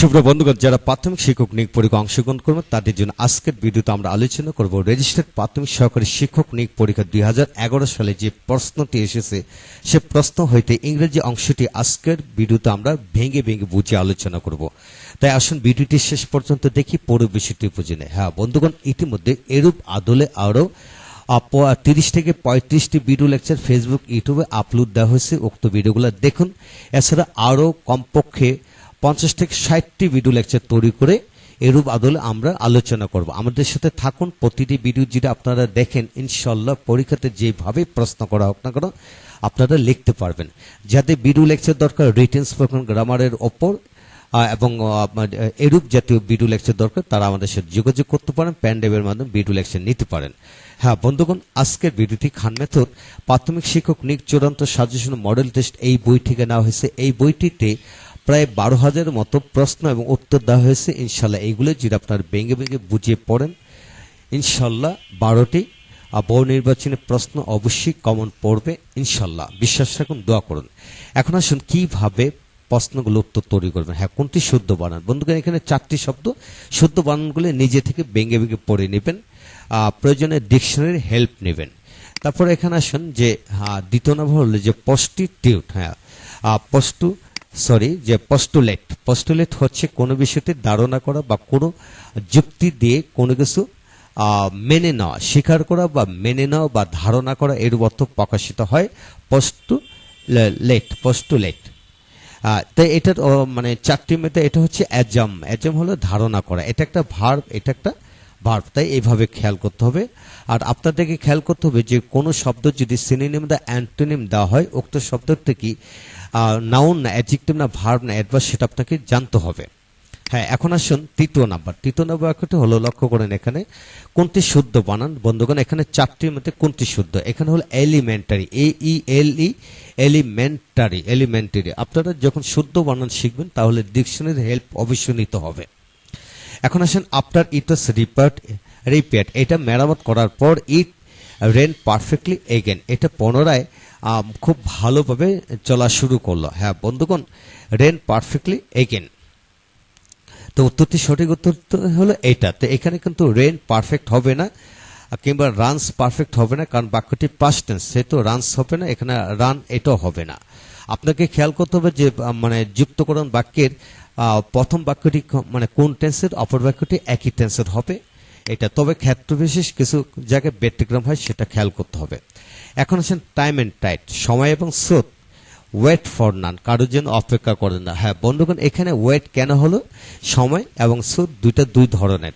সুপ্রিয় বন্ধুগণ, যারা প্রাথমিক শিক্ষক নিয়োগ পরীক্ষা অংশগ্রহণ করবেন, তাদের জন্য আজকের ভিডিওতে আমরা আলোচনা করব রেজিস্টার্ড প্রাথমিক সহকারী শিক্ষক নিয়োগ পরীক্ষা দুই সালে যে প্রশ্নটি এসেছে, সে প্রশ্ন হইতে ইংরেজি অংশটি আজকের ভিডিওতে আমরা ভেঙে ভেঙে বুঝে আলোচনা করব। তাই আসুন ভিডিওটি শেষ পর্যন্ত দেখি, পুরো বিষয়টি বুঝে নেয় হ্যাঁ বন্ধুগণ, ইতিমধ্যে এরূপ আদলে আরও তিরিশ থেকে পঁয়ত্রিশটি ভিডিও লেকচার ফেসবুক ইউটিউবে আপলোড দেওয়া হয়েছে। উক্ত ভিডিওগুলো দেখুন। এছাড়া আরও কমপক্ষে পঞ্চাশ থেকে ষাটটি ভিডিও লেকচার তৈরি করে এরূপ আদলে আমরা আলোচনা করব। আমাদের সাথে থাকুন, প্রতিটি ভিডিও যেটা আপনারা দেখেন ইনশাল্লাহ পরীক্ষাতে যেভাবে প্রশ্ন করা হোক না কেন, আপনারা লিখতে পারবেন। যাদের ভিডিও লেকচার দরকার রিটেন স্পোকেন গ্রামারের ওপর এবং এরূপ জাতীয় ভিডিও লেকচার দরকার, তারা আমাদের সাথে যোগাযোগ করতে পারেন প্যান্ডেবের মাধ্যমে ভিডিও লেকচার নিতে পারেন। হ্যাঁ বন্ধুগণ, আজকের ভিডিওটি খান মেথড প্রাথমিক শিক্ষক নিক চূড়ান্ত সাজেশন মডেল টেস্ট এই বই থেকে নেওয়া হয়েছে। এই বইটিতে প্রায় বারো হাজারের মতো প্রশ্ন এবং উত্তর দেওয়া হয়েছে। ইনশাল্লাহ এইগুলো যদি আপনার ভেঙে ভেঙে বুঝিয়ে পড়েন, ইনশাল্লাহ বারোটি বহু নির্বাচনী প্রশ্ন অবশ্যই কমন পড়বে, ইনশাল্লাহ। বিশ্বাস রাখুন, দোয়া করুন। এখন আসুন, কীভাবে প্রশ্নগুলো উত্তর তৈরি করবেন? হ্যাঁ কোনটি শুদ্ধ বানান? বন্ধুগণ, এখানে চারটি শব্দ। শুদ্ধ বানানগুলো নিজে থেকে ভেঙে ভেঙে পড়ে নেবেন প্রয়োজনে ডিকশনারির হেল্প নেবেন। তারপরে এখানে আসুন যে হ্যাঁ দ্বিতীয় নম্বর হলো যে পস্টিটিউট হ্যাঁ পস্টু সরি যে পস্টুলেট পস্টুলেট হচ্ছে কোনো বিষয়তে ধারণা করা বা কোনো যুক্তি দিয়ে কোনো কিছু মেনে নেওয়া স্বীকার করা বা মেনে নেওয়া বা ধারণা করা এর অর্থ প্রকাশিত হয় পস্টু লেট পস্টুলেট আহ, তো এটার মানে চারটি মেতে এটা হচ্ছে অ্যাজাম। অ্যাজাম হলো ধারণা করা। এটা একটা ভার্ব এটা একটা ভার্ব তাই এইভাবে খেয়াল করতে হবে। আর আপনাদেরকে খেয়াল করতে হবে যে কোনো শব্দ যদি সিনোনিম বা অ্যান্টোনিম দেওয়া হয়, উক্ত শব্দটি কি নাউন না অ্যাডজেক্টিভ না ভার্ব না অ্যাডভার্স সেটা আপনাকে জানতে হবে। হ্যাঁ এখন আসুন তৃতীয় নাম্বার তৃতীয় নাম্বার বাক্যটি হলো, লক্ষ্য করেন এখানে, কোনটি শুদ্ধ? বানান, বন্ধুগণ, এখানে চারটির মধ্যে কোনটি শুদ্ধ? এখানে হলো elementary E E L E elementary elementary আপনারা যখন শুদ্ধ বানান শিখবেন, তাহলে ডিকশনারির হেল্প অবশ্যই নিতে হবে। এখন আসেন after it was repaired repaired এটা মেরামত করার পর ইট রেন পারফেক্টলি এগেন এটা পুনরায় খুব ভালোভাবে চলা শুরু করল। হ্যাঁ বন্ধুগণ রেন পারফেক্টলি এগেন তো উত্তরটি সঠিক উত্তর হলো এটা। তো এখানে কিন্তু রেন পারফেক্ট হবে না, কিংবা রানস পারফেক্ট হবে না, কারণ বাক্যটি পাস্ট টেন্স সে তো রানস হবে না, এখানে রান এটাও হবে না। আপনাকে খেয়াল করতে হবে যে মানে যুক্তকরণ বাক্যের প্রথম বাক্যটি মানে কোন টেন্সের অপর বাক্যটি একই টেন্সের হবে। এটা তবে ক্ষেত্র বিশেষ কিছু জায়গায় ব্যতিক্রম হয়, সেটা খেয়াল করতে হবে। এখন আছেন টাইম অ্যান্ড টাইট সময় এবং স্রোত। ওয়েট ফর নান কারোর জন্য অপেক্ষা করেন না। হ্যাঁ বন্ধুগণ, এখানে ওয়েট কেন হলো? সময় এবং স্রোত দুইটা দুই ধরনের,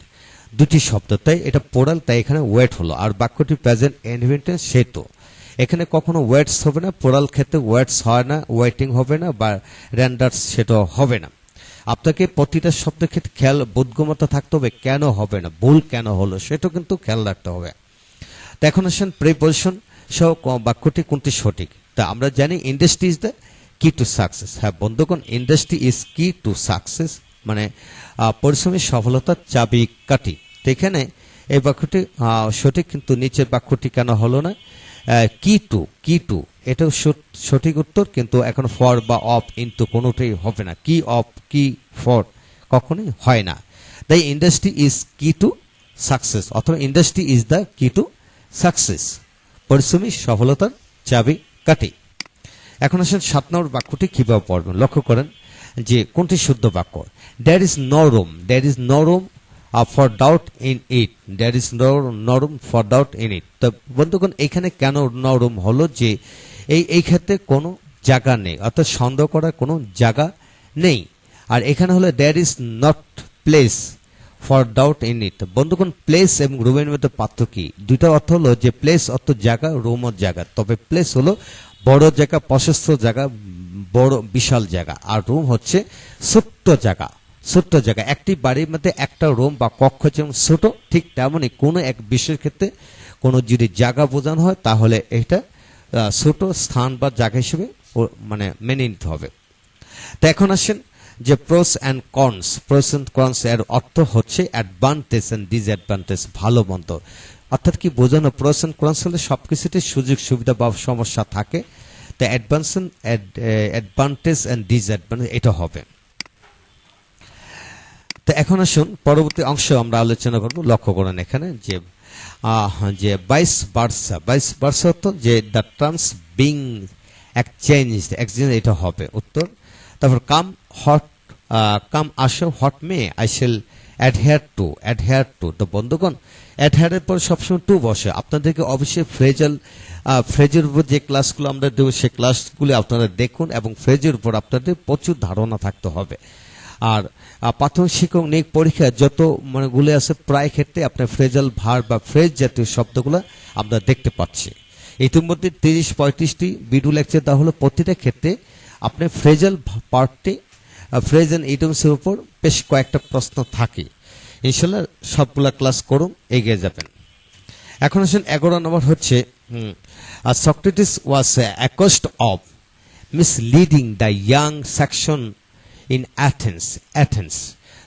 দুটি শব্দ। তাই এটা পোড়াল তাই এখানে ওয়েট হলো। আর বাক্যটি প্রেজেন্ট ইনভেন্টেন্স সেতু। এখানে কখনো ওয়েটস হবে না পোড়াল ক্ষেত্রে ওয়েটস হয় না ওয়েটিং হবে না বা র্যান্ডার্স সেটা হবে না। আপনাকে প্রতিটা শব্দের ক্ষেত্রে খেয়াল বোধগমতা থাকতে হবে, কেন হবে না, ভুল কেন হলো, সেটাও কিন্তু খেয়াল রাখতে হবে। তো এখন আসেন প্রিপোজিশন সহ বাক্যটি কোনটি সঠিক? তা আমরা জানি industry is the key to success হ্যাঁ বন্ধুগণ industry is key to success মানে পরিশ্রমের সফলতার চাবি কাঠি। এখানে এই বাক্যটি সঠিক, কিন্তু নিচের বাক্যটি কেন হলো না? কি টু কি টু এটাও সঠিক উত্তর, কিন্তু এখন ফর বা অফ ইন্টু কোনোটাই হবে না। কি অফ, কি ফর, কখনোই হয় না। তাই industry is key to success অথবা industry is the key to success পরিশ্রমী সফলতার চাবি কাটি এখন আসেন সাত নম্বর বাক্যটি কীভাবে পড়বেন? লক্ষ্য করেন যে কোনটি শুদ্ধ বাক্য? There is no room there is no room for doubt in it there is no room for doubt in it তো বন্ধুগণ, এখানে কেন নো রুম হলো যে এই এই ক্ষেত্রে কোনো জায়গা নেই, অর্থাৎ সন্দেহ করার কোনো জায়গা নেই। আর এখানে হলো there is not place for doubt in it বন্ধুগণ প্লেস এবং রুমের মধ্যে পার্থক্য দুইটা অর্থ হলো যে প্লেস অর্থ জায়গা রুমও জায়গা। তবে প্লেস হলো বড় জায়গা, প্রশস্ত জায়গা, বড়, বিশাল জায়গা। আর রুম হচ্ছে ছোট্ট জায়গা। ছোট্ট জায়গা। একটি বাড়ির মধ্যে একটা রুম বা কক্ষ যেমন ছোট, ঠিক তেমনই কোনো এক বিষয়ের ক্ষেত্রে কোনো যদি জায়গা বোঝানো হয়, তাহলে এটা ছোট স্থান বা জায়গা হিসেবে মানে মেনে নিতে হবে। তো এখন আসেন যে pros and cons pros and cons এর অর্থ হচ্ছে অ্যাডভান্টেজ অ্যান্ড ডিসঅ্যাডভান্টেজ ভালো মন্দ। অর্থাৎ কি বোঝানো প্রোস অ্যান্ড কনস হলে সব কিছুতে সুযোগ, সুবিধা বা সমস্যা থাকে। তো অ্যাডভান্স অ্যাডভান্টেজ অ্যান্ড ডিসঅ্যাডভান্টেজ এটা হবে। তো এখন আসুন, পরবর্তী অংশ আমরা আলোচনা করব, লক্ষ্য করুন এখানে যে যে বাইশ বার্সা বাইশ বার্সা অর্থ যে the terms being exchange exchange এটা হবে, উত্তর। তারপর কাম হট কাম আসো what may I shall adhere to adhere to তো বন্ধুগণ অ্যাডহেয়ারের পর সবসময় টু বসে। আপনাদেরকে অবশ্যই ফ্রেজাল ফ্রেজের উপর যে ক্লাসগুলো আমরা দেবো, সে ক্লাসগুলি আপনারা দেখুন এবং ফ্রেজের উপর আপনাদের প্রচুর ধারণা থাকতে হবে। আর প্রাথমিক শিক্ষক নিয়োগ পরীক্ষা যত মানে গুলো আছে প্রায় ক্ষেত্রে আপনার ফ্রেজাল ভার বা ফ্রেজ জাতীয় শব্দগুলো আমরা দেখতে পাচ্ছি। ইতিমধ্যে তিরিশ পঁয়ত্রিশটি বিডু লেকচার দেওয়া হলো। প্রতিটা ক্ষেত্রে আপনার ফ্রেজাল পার্টটি ফ্রেজ অ্যান্ড ইডমসের উপর বেশ কয়েকটা প্রশ্ন থাকে। ইনশাল্লাহ সবগুলা ক্লাস করুন, এগিয়ে যাবেন। এখন আসেন এগারো নম্বর হচ্ছে Socrates was accused of misleading the young section in Athens Athens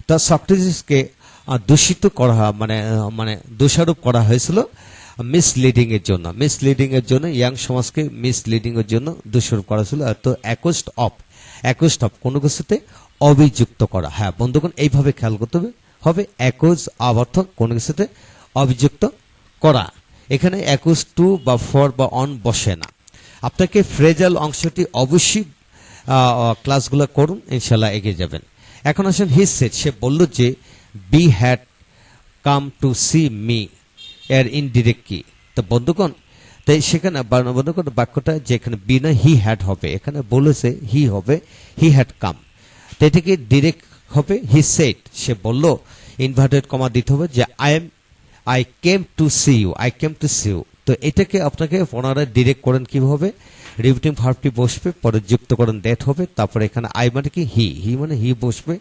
তা সক্রেটিসকে দূষিত করা মানে মানে দোষারোপ করা হয়েছিল মিসলিডিং এর জন্য। মিসলিডিং এর জন্য, ইয়াং সমাজকে মিসলিডিং এর জন্য দোষারোপ করা ছিল তো অ্যাকোস্ট অফ অ্যাকোস্ট অফ কোনো কিছুতে অভিযুক্ত করা। হ্যাঁ বন্ধুগণ, এইভাবে খেয়াল করতে হবে। হবে অ্যাকোজ অর্থ কোনো কিছুতে অভিযুক্ত করা। এখানে অ্যাকোজ টু বা ফর বা অন বসে না। আপনাকে ফ্রেজাল অংশটি অবশ্যই ক্লাসগুলো করুন ইনশাল্লাহ এগিয়ে যাবেন। এখন আসেন হিস সেট সে বলল যে B had come to see me এর ইনডিরেক্ট কি? তো বন্ধুগণ, তাই সেখানে বন্ধুগণ, বাক্যটা যেখানে বি না হি হ্যাড হবে। এখানে বলেছে হি হবে হি হ্যাড কাম তো এটাকে ডিরেক্ট হবে? হি সেট সে বলল ইনভার্টেড কমা দিতে হবে যে I am I came to see you I came to see you তো এটাকে আপনাকে পুনরায় ডিরেক্ট করেন কীভাবে? রিভিটিং ভার্বটি বসবে, পরে যুক্ত করেন দ্যাট হবে, তারপরে এখানে আই মানে কি হি হি মানে হি বসবে,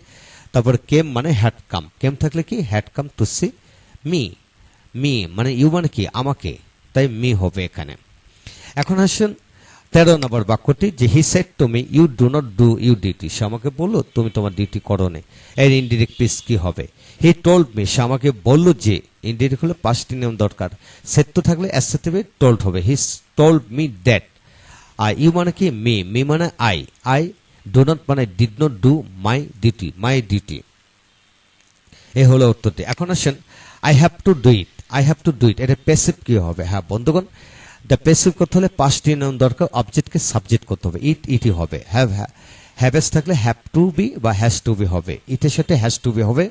তারপরে কেম মানে হ্যাড কাম কেম থাকলে কি? Had come to see me me মানে ইউ মানে কি? আমাকে। তাই মি হবে এখানে। এখন আসেন তেরো নম্বর বাক্যটি, যে হি সেট তুমি you do not do you duty সে আমাকে বলল, তুমি তোমার ডিউটি করো নে। এর ইনডিরেক্ট পিস কি হবে? হি টোল্ড মি সে আমাকে বলল যে ইনডিরেক্ট হলে পাঁচটি নিয়ম দরকার। সেট তো থাকলে অ্যাসেটিভে টোল্ড হবে। He told me that are you মানে কি মি মি মানে আই আই ডু নট মানে did not do my duty my duty এ হলো উত্তরটি। এখন আসেন I have to do it I have to do it এটা প্যাসিভ কি হবে? হ্যাঁ বন্ধুগণ দ্য প্যাসিভ করতে হলে পাঁচটি নাম দরকার অবজেক্টকে সাবজেক্ট করতে হবে। ইট ইটি হবে। হ্যাভ হ্যাভেস থাকলে হ্যাভ টু বি বা হ্যাজ টু বি হবে। ইটের সাথে হ্যাজ টু বি হবে।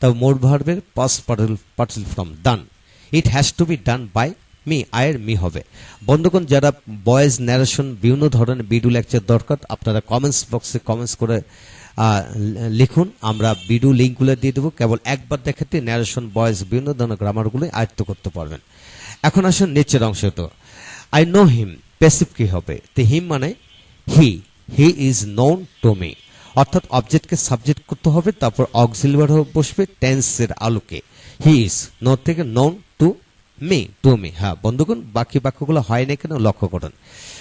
তবে মোর ভার্বের past participle from done it has to be done by me, আয়ের মি হবে। বন্ধুগণ, যারা বয়েজ ন্যারেশন বিভিন্ন ধরনের ভিডিও লেকচার দরকার, আপনারা কমেন্টস বক্সে কমেন্টস করে লিখুন। আমরা ভিডিও লিঙ্কগুলো দিয়ে দেবো। কেবল একবার দেখাতে ন্যারেশন বয়েস বিভিন্ন ধরনের গ্রামারগুলো আয়ত্ত করতে পারবেন। এখন আসুন নিচের অংশটা আই নো হিম প্যাসিভ কি হবে। তো হিম মানে he he is known to me অর্থাৎ অবজেক্টকে সাবজেক্ট করতে হবে, তারপর অক্সিলিভার বসবে টেন্সের আলোকে। হি ইজ নো থেকে known to me, to me হ্যাঁ বন্ধুগণ, বাকি বাক্যগুলো হয় না কেন? লক্ষ্য করুন।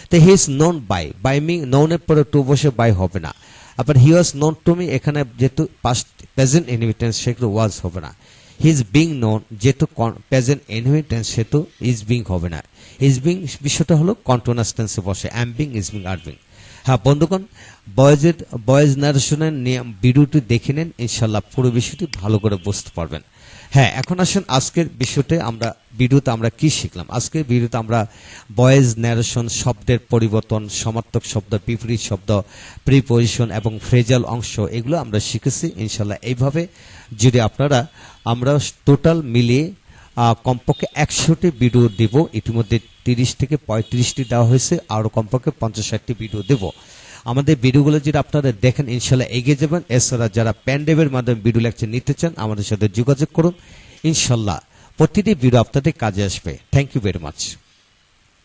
তো he is known by by me, নোনের পরে টু বসে বাই হবে না। আবার he was known to me, এখানে যেহেতু পাস্ট প্রেজেন্ট ইনভিটেন্স সেগুলো ওয়াজ হবে না। হি ইজ বিং নোন, যেহেতু প্রেজেন্ট ইনভিটেন্স সেহেতু ইজ বিং হবে না। ইজ বিং বিষয়টা হলো কন্টিনিউয়াস টেন্সে বসে am being is being are being হ্যাঁ বন্ধুগণ বয়েজের বয়েজ নারেশনের নিয়ম ভিডিওটি দেখে নেন, ইনশাল্লাহ পুরো বিষয়টি ভালো করে বুঝতে পারবেন। হ্যাঁ এখন আসুন আজকের বিষয়তে আমরা ভিডিওতে আমরা কি শিখলাম? আজকের ভিডিওতে আমরা বয়েজ ন্যারেশন শব্দের পরিবর্তন, সমার্থক শব্দ, বিপরীত শব্দ প্রিপোজিশন এবং ফ্রেজাল অংশ, এগুলো আমরা শিখেছি ইনশাল্লাহ এইভাবে যদি আপনারা, আমরা টোটাল মিলিয়ে কমপক্ষে একশোটি ভিডিও দেব, ইতিমধ্যে তিরিশ থেকে পঁয়ত্রিশটি দেওয়া হয়েছে, আরও কমপক্ষে পঞ্চাশ ষাটটি ভিডিও দেব। আমাদের ভিডিওগুলো যদি আপনারা দেখেন, ইনশাল্লাহ এগিয়ে যাবেন। এছাড়া যারা প্যান্ডেবের মাধ্যমে ভিডিও লেকচার নিতে চান, আমাদের সাথে যোগাযোগ করুন। ইনশাল্লাহ প্রতিটি ভিডিও আপনাদের কাজে আসবে। Thank you very much